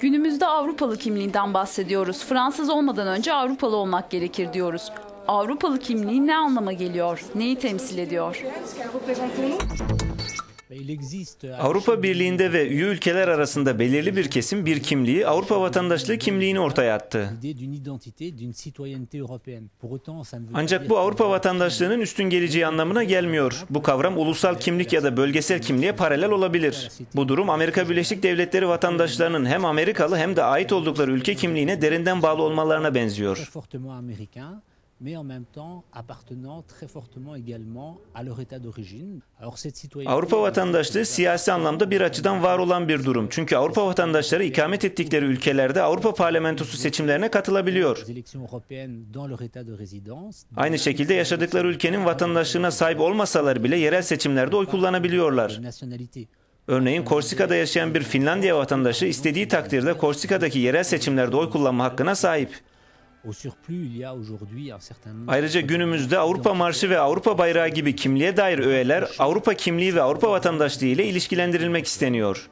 Günümüzde Avrupalı kimliğinden bahsediyoruz. Fransız olmadan önce Avrupalı olmak gerekir diyoruz. Avrupalı kimliği ne anlama geliyor? Neyi temsil ediyor? Avrupa Birliği'nde ve üye ülkeler arasında belirli bir kesim bir kimliği, Avrupa vatandaşlığı kimliğini ortaya attı. Ancak bu Avrupa vatandaşlığının üstün geleceği anlamına gelmiyor. Bu kavram ulusal kimlik ya da bölgesel kimliğe paralel olabilir. Bu durum Amerika Birleşik Devletleri vatandaşlarının hem Amerikalı hem de ait oldukları ülke kimliğine derinden bağlı olmalarına benziyor. Mais en même temps appartenant très fortement également à leur état d'origine. Alors cette citoyenneté Avrupa vatandaşlığı siyasi anlamda bir açıdan var olan bir durum. Çünkü Avrupa vatandaşları ikamet ettikleri ülkelerde Avrupa Parlamentosu seçimlerine katılabiliyor. Aynı şekilde yaşadıkları ülkenin vatandaşlığına sahip olmasalar bile yerel seçimlerde oy kullanabiliyorlar. Örneğin Korsika'da yaşayan bir Finlandiya vatandaşı istediği takdirde Korsika'daki yerel seçimlerde oy kullanma hakkına sahip. Ayrıca günümüzde Avrupa Marşı ve Avrupa Bayrağı gibi kimliğe dair öğeler Avrupa kimliği ve Avrupa vatandaşlığı ile ilişkilendirilmek isteniyor.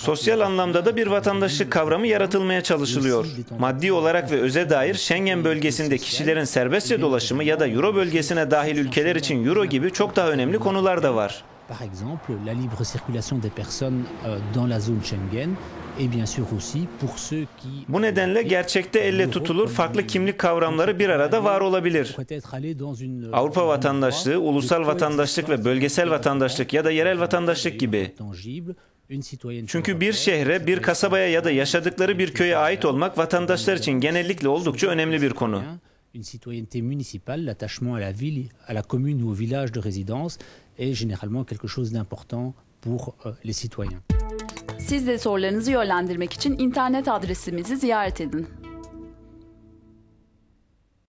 Sosyal anlamda da bir vatandaşlık kavramı yaratılmaya çalışılıyor. Maddi olarak ve öze dair Schengen bölgesinde kişilerin serbestçe dolaşımı ya da Euro bölgesine dahil ülkeler için Euro gibi çok daha önemli konular da var. Par exemple, la libre circulation des personnes euh, dans la zone Schengen et bien sûr aussi pour ceux qui Bu nedenle gerçekte elle tutulur farklı kimlik kavramları bir arada var olabilir. une Avrupa vatandaşlığı, ulusal vatandaşlık ve bölgesel vatandaşlık ya da yerel vatandaşlık gibi. Çünkü bir şehre, bir kasabaya ya da yaşadıkları bir köye ait olmak vatandaşlar için genellikle oldukça önemli bir konu. Une citoyenneté municipale, l'attachement à la ville, à la commune ou au village de résidence est généralement quelque chose d'important pour euh, les citoyens.